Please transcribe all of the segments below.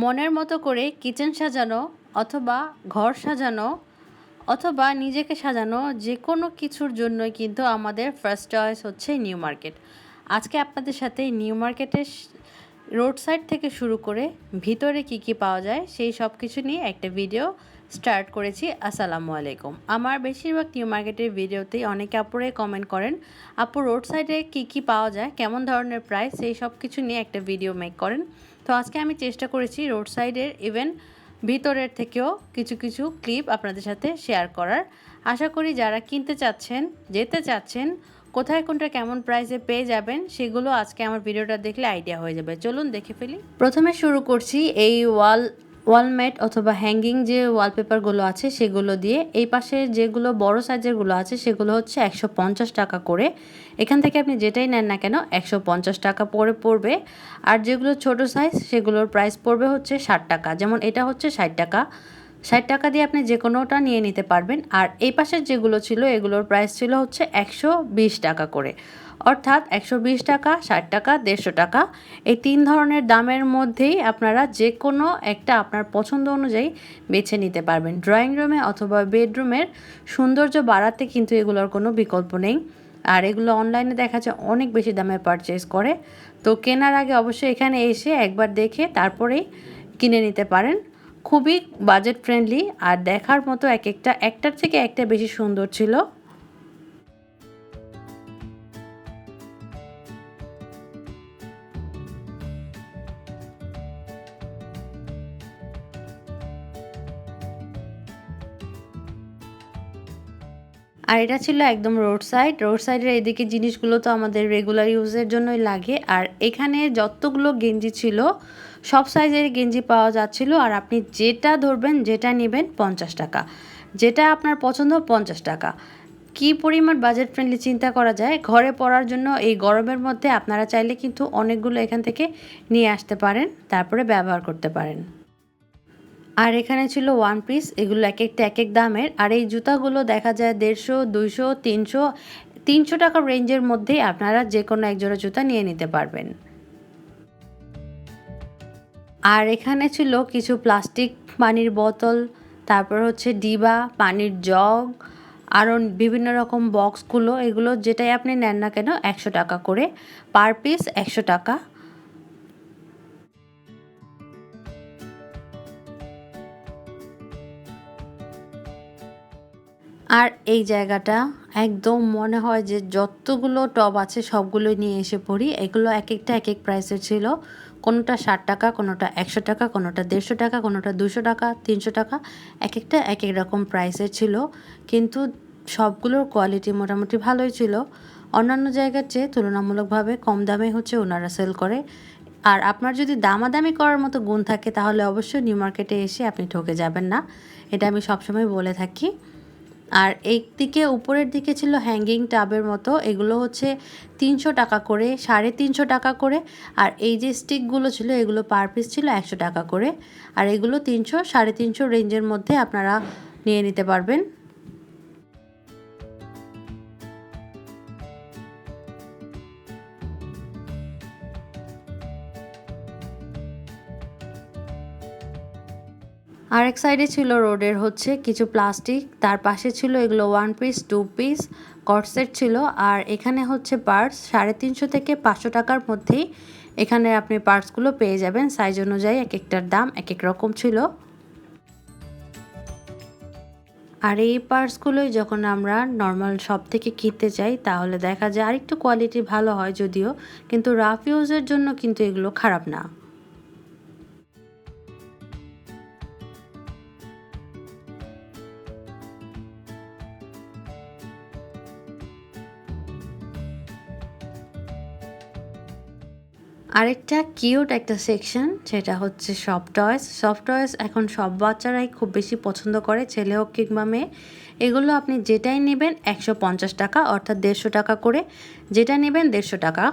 মনের মতো করে কিচেন সাজানো অথবা ঘর সাজানো অথবা নিজেকে সাজানো যে কোনো কিছুর জন্যই কিন্তু আমাদের ফার্স্ট চয়েস হচ্ছে নিউ মার্কেট। আজকে আপনাদের সাথে নিউ মার্কেটের রোড সাইড থেকে শুরু করে ভিতরে কি কি পাওয়া যায় সেই সব কিছু নিয়ে একটা ভিডিও স্টার্ট করেছি, আসসালামু আলাইকুম। আমার বেশিরভাগ নিউ মার্কেটের ভিডিওতেই অনেকে আপুরে কমেন্ট করেন, আপু রোড সাইডে কী কী পাওয়া যায়, কেমন ধরনের প্রাইস সেই সব কিছু নিয়ে একটা ভিডিও মেক করেন। তো আজকে আমি চেষ্টা করেছি রোড সাইডের ইভেন ভিতরের থেকেও কিছু কিছু ক্লিপ আপনাদের সাথে শেয়ার করার। আশা করি যারা কিনতে চাচ্ছেন, যেতে চাচ্ছেন, কোথায় কোনটা কেমন প্রাইসে পেয়ে যাবেন, সেগুলো আজকে আমার ভিডিওটা দেখলে আইডিয়া হয়ে যাবে। চলুন দেখে ফেলি। প্রথমে শুরু করছি এই ওয়াল ওয়ালমেট অথবা হ্যাঙ্গিং যে ওয়ালপেপারগুলো আছে সেগুলো দিয়ে এই পাশে যেগুলো বড় সাইজেরগুলো আছে সেগুলো হচ্ছে একশো পঞ্চাশ টাকা করে। এখান থেকে আপনি যেটাই নেন না কেন একশো পঞ্চাশ টাকা পরে পড়বে। আর যেগুলো ছোট সাইজ সেগুলোর প্রাইস পড়বে হচ্ছে ষাট টাকা। যেমন এটা হচ্ছে ষাট টাকা। ষাট টাকা দিয়ে আপনি যে কোনোটা নিয়ে নিতে পারবেন। আর এই পাশের যেগুলো ছিল এগুলোর প্রাইস ছিল হচ্ছে একশো বিশ টাকা করে। অর্থাৎ একশো বিশ টাকা, ষাট টাকা, দেড়শো টাকা। এই তিন ধরনের দামের মধ্যেই আপনারা যে কোনো একটা আপনার পছন্দ অনুযায়ী বেছে নিতে পারবেন। ড্রয়িং রুমে অথবা বেডরুমের সৌন্দর্য বাড়াতে কিন্তু এগুলোর কোনো বিকল্প নেই। আর এগুলো অনলাইনে দেখা যায় অনেক বেশি দামে পারচেস করে। তো কেনার আগে অবশ্যই এখানে এসে একবার দেখে তারপরেই কিনে নিতে পারেন। খুবই বাজেট ফ্রেন্ডলি আর দেখার মতো এক একটা, একটার থেকে একটা বেশি সুন্দর ছিল। আর এটা ছিল একদম রোড সাইড রোড সাইডের এদিকে জিনিসগুলো তো আমাদের রেগুলার ইউজের জন্যই লাগে। আর এখানে যতগুলো গেঞ্জি ছিল, সব সাইজের গেঞ্জি পাওয়া যাচ্ছিল। আর আপনি যেটা ধরবেন, যেটা নেবেন পঞ্চাশ টাকা। যেটা আপনার পছন্দ, পঞ্চাশ টাকা। কি পরিমাণ বাজেট ফ্রেন্ডলি চিন্তা করা যায়? ঘরে পড়ার জন্য এই গরমের মধ্যে আপনারা চাইলে কিন্তু অনেকগুলো এখান থেকে নিয়ে আসতে পারেন, তারপরে ব্যবহার করতে পারেন। আর এখানে ছিল ওয়ান পিস এগুলো এক একটা, এক এক দামের। আর এই জুতাগুলো দেখা যায় দেড়শো, দুইশো, তিনশো তিনশো টাকার রেঞ্জের মধ্যেই আপনারা যে কোনো এক জোড়া জুতা নিয়ে নিতে পারবেন। আর এখানে ছিল কিছু প্লাস্টিক পানির বোতল, তারপর হচ্ছে ডিবা, পানির জগ আরও বিভিন্ন রকম বক্সগুলো এগুলো যেটাই আপনি নেন না কেন, একশো টাকা করে। পার পিস একশো টাকা। আর এই জায়গাটা একদম মনে হয় যে যতগুলো টব আছে সবগুলোই নিয়ে এসে পড়ি। এগুলো এক একটা এক এক প্রাইসের ছিল। কোনোটা ষাট টাকা, কোনোটা একশো টাকা, কোনোটা দেড়শো টাকা, কোনোটা দুশো টাকা, তিনশো টাকা এক একটা এক এক রকম প্রাইসের ছিল। কিন্তু সবগুলোর কোয়ালিটি মোটামুটি ভালোই ছিল। অন্যান্য জায়গার চেয়ে তুলনামূলকভাবে কম দামে হচ্ছে ওনারা সেল করে। আর আপনার যদি দামাদামি করার মতো গুণ থাকে, তাহলে অবশ্যই নিউ মার্কেটে এসে আপনি ঠকে যাবেন না। এটা আমি সবসময় বলে থাকি। আর একদিকে উপরের দিকে ছিল হ্যাঙ্গিং টাবের মতো। এগুলো হচ্ছে তিনশো টাকা করে, সাড়ে তিনশো টাকা করে। আর এই যে স্টিকগুলো ছিল, এগুলো পার পিস ছিল একশো টাকা করে। আর এগুলো তিনশো, সাড়ে তিনশো রেঞ্জের মধ্যে আপনারা নিয়ে নিতে পারবেন। আরেক সাইডে ছিল রোডের হচ্ছে কিছু প্লাস্টিক তার পাশে ছিল এগুলো ওয়ান পিস টু পিস কটসেট ছিল, আর এখানে হচ্ছে পার্টস সাড়ে তিনশো থেকে পাঁচশো টাকার মধ্যেই এখানে আপনি পার্টসগুলো পেয়ে যাবেন। সাইজ অনুযায়ী এক একটার দাম এক এক রকম ছিল। আর এই পার্টসগুলোই যখন আমরা নর্মাল শপ থেকে কিনতে চাই তাহলে দেখা যায় আরেকটু কোয়ালিটি ভালো হয় যদিও, কিন্তু রাফ ইউজের জন্য কিন্তু এগুলো খারাপ না। আরেকটা কিউট একটা সেকশন সেটা হচ্ছে সফট টয়েস সফট টয়েস এখন সব বাচ্চারাই খুব বেশি পছন্দ করে, ছেলে হোক কিংবা মেয়ে। এগুলো আপনি যেটাই নেবেন একশো পঞ্চাশ টাকা, অর্থাৎ দেড়শো টাকা করে। যেটা নেবেন দেড়শো টাকা।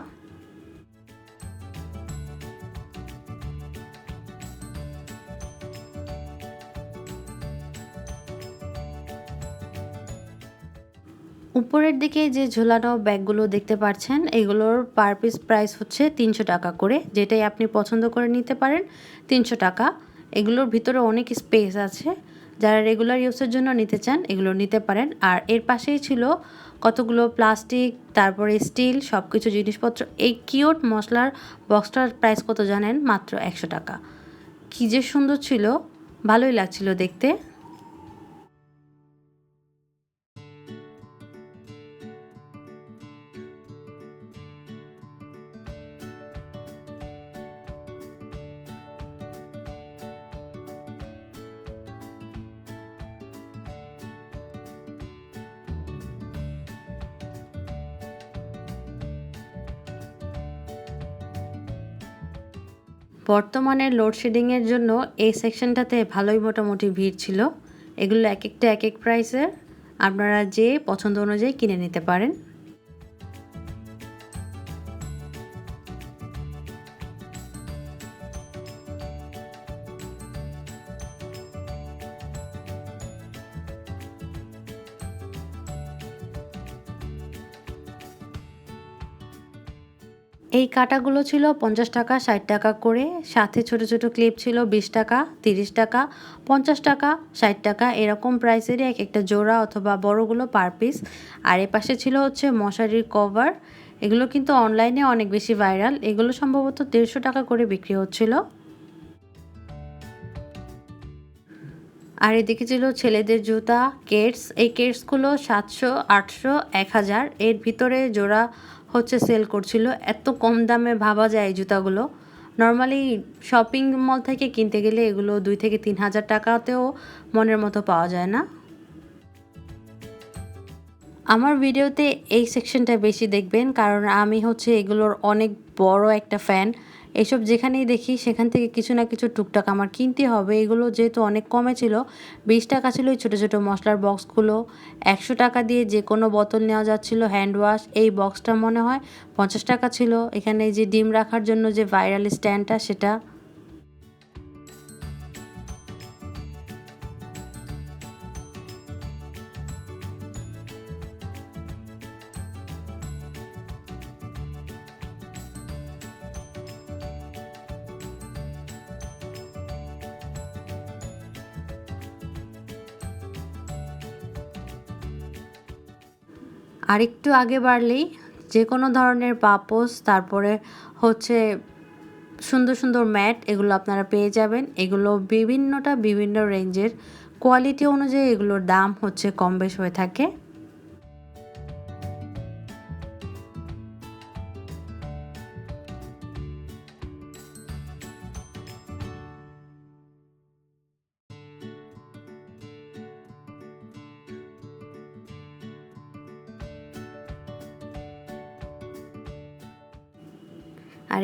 উপরের দিকে যে ঝোলানো ব্যাগগুলো দেখতে পাচ্ছেন এগুলোর পার পিস প্রাইস হচ্ছে তিনশো টাকা করে, যেটাই আপনি পছন্দ করে নিতে পারেন, তিনশো টাকা। এগুলোর ভিতরে অনেক স্পেস আছে, যারা রেগুলার ইউজের জন্য নিতে চান, এগুলো নিতে পারেন। আর এর পাশেই ছিল কতগুলো প্লাস্টিক তারপরে স্টিল সব কিছু জিনিসপত্র। এই কিউট মশলার বক্সটার প্রাইস কত জানেন? মাত্র একশো টাকা। কী যে সুন্দর ছিল, ভালোই লাগছিল দেখতে। বর্তমানে লোডশেডিংয়ের জন্য এই সেকশনটাতে ভালোই মোটামুটি ভিড় ছিল। এগুলো এক একটা এক এক প্রাইসের আপনারা যে পছন্দ অনুযায়ী কিনে নিতে পারেন। এই কাটাগুলো ছিল পঞ্চাশ টাকা, ষাট টাকা করে। সাথে ছোট ছোট ক্লিপ ছিল বিশ টাকা, তিরিশ টাকা, পঞ্চাশ টাকা, ষাট টাকা। এরকম প্রাইসেরই এক একটা জোড়া অথবা বড়গুলো পার পিস আর এ পাশে ছিল হচ্ছে মশারির কভার এগুলো কিন্তু অনলাইনে অনেক বেশি ভাইরাল এগুলো সম্ভবত দেড়শো টাকা করে বিক্রি হচ্ছিল। আর এদিকে ছিল ছেলেদের জুতা কেটস এই কেটসগুলো সাতশো, আটশো, এক হাজার। এর ভিতরে জোড়া হচ্ছে সেল করছিল। এত কম দামে ভাবা যায় এই জুতাগুলো। নর্মালি শপিং মল থেকে কিনতে গেলে এগুলো দুই থেকে তিন হাজার টাকাতেও মনের মতো পাওয়া যায় না। আমার ভিডিওতে এই সেকশনটা বেশি দেখবেন, কারণ আমি হচ্ছে এগুলোর অনেক বড় একটা ফ্যান। এসব যেখানেই দেখি, সেখান থেকে কিছু না কিছু টুকটাক আমার কিনতে হবে। এগুলো যেহেতু অনেক কমে ছিল, বিশ টাকা ছিল ওই ছোটো ছোটো মশলার বক্সগুলো। একশো টাকা দিয়ে যে কোনো বোতল নেওয়া যাচ্ছিল হ্যান্ড ওয়াশ এই বক্সটা মনে হয় পঞ্চাশ টাকা ছিল। এখানে যে ডিম রাখার জন্য যে ভাইরাল স্ট্যান্ডটা সেটা আর একটু আগে বাড়লেই যে কোনো ধরনের পাপোস তারপরে হচ্ছে সুন্দর সুন্দর ম্যাট, এগুলো আপনারা পেয়ে যাবেন। এগুলো বিভিন্নটা বিভিন্ন রেঞ্জের কোয়ালিটি অনুযায়ী এগুলোর দাম হচ্ছে কম বেশ হয়ে থাকে।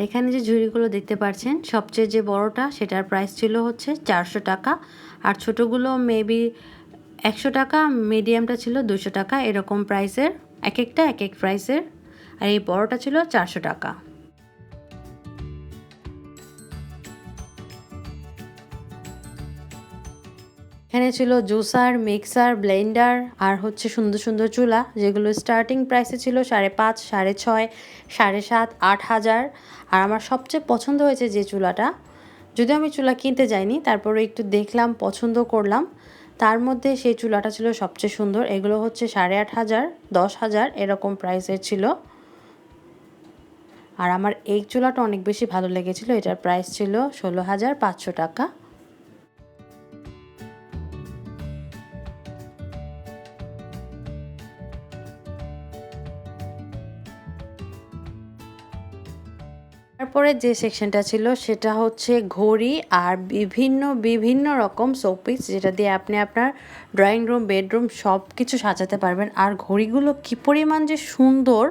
এখানে যে ঝুড়িগুলো দেখতে পাচ্ছেন সবচেয়ে যে বড়টা সেটার প্রাইস ছিল হচ্ছে চারশো টাকা। আর ছোটোগুলো মেবি একশো টাকা মিডিয়ামটা ছিল দুশো টাকা, এরকম প্রাইসের এক একটা এক এক প্রাইসের আর এই বড়টা ছিল চারশো টাকা। এখানে ছিল জুসার, মিক্সার, ব্লেন্ডার আর হচ্ছে সুন্দর সুন্দর চুলা, যেগুলো স্টার্টিং প্রাইসে ছিল সাড়ে পাঁচ, সাড়ে ছয়, সাড়ে সাত, আট হাজার। আর আমার সবচেয়ে পছন্দ হয়েছে যে চুলাটা, যদিও আমি চুলা কিনতে যাইনি, তারপরে একটু দেখলাম, পছন্দ করলাম, তার মধ্যে সেই চুলাটা ছিল সবচেয়ে সুন্দর, এগুলো হচ্ছে সাড়ে আট হাজার, দশ হাজার এরকম প্রাইসের ছিল। আর আমার এই চুলাটা অনেক বেশি ভালো লেগেছিল, এটার প্রাইস ছিল ষোলো হাজার পাঁচশো টাকা। তারপরে যে সেকশনটা ছিল সেটা হচ্ছে ঘড়ি আর বিভিন্ন বিভিন্ন রকম শোপিস যেটা দিয়ে আপনি আপনার ড্রয়িং রুম বেডরুম সব কিছু সাজাতে পারবেন। আর ঘড়িগুলো কী পরিমাণ যে সুন্দর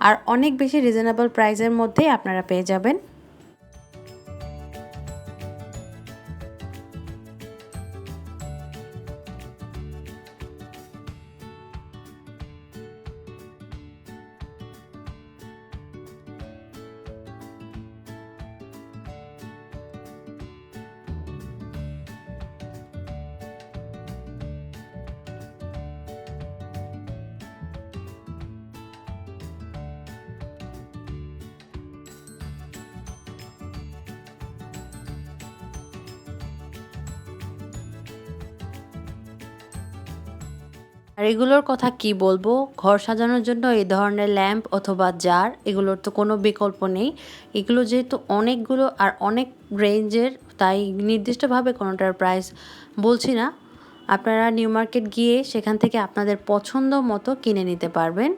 আর অনেক বেশি রিজনেবল প্রাইসের মধ্যেই আপনারা পেয়ে যাবেন। আর এগুলোর কথা কি বলব? ঘর সাজানোর জন্য এই ধরনের ল্যাম্প অথবা জার, এগুলোর তো কোনো বিকল্প নেই। এগুলো যেহেতু অনেকগুলো আর অনেক রেঞ্জের, তাই নির্দিষ্টভাবে কোনোটার প্রাইস বলছি না। আপনারা নিউ মার্কেট গিয়ে সেখান থেকে আপনাদের পছন্দ মতো কিনে নিতে পারবেন।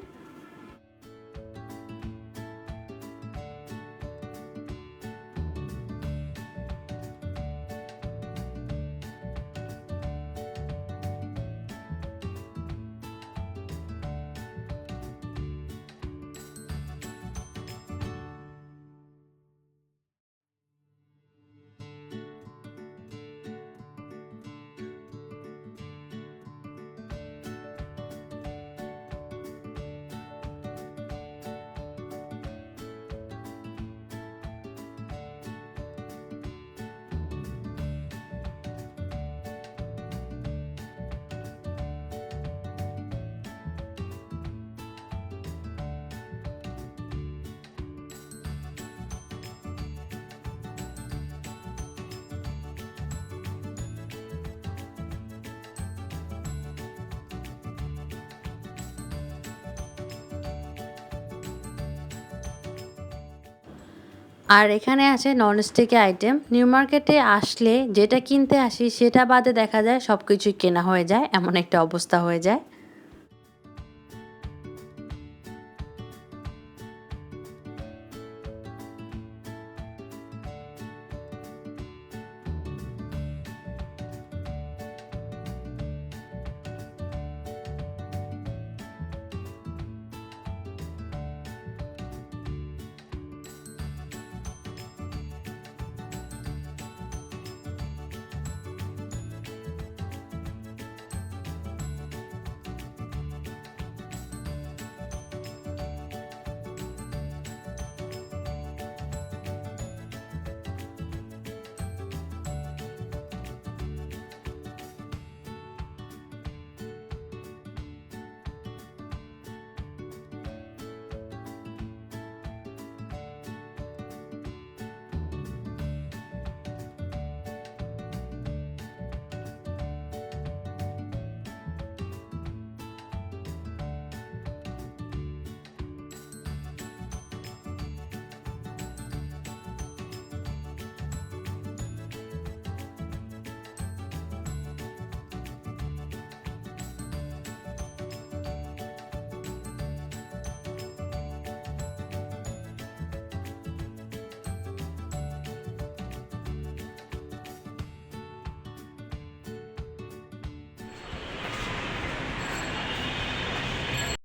আর এখানে আছে ননস্টিকের আইটেম নিউ মার্কেটে আসলে যেটা কিনতে আসি, সেটা বাদে দেখা যায় সব কিছুই কেনা হয়ে যায়, এমন একটা অবস্থা হয়ে যায়।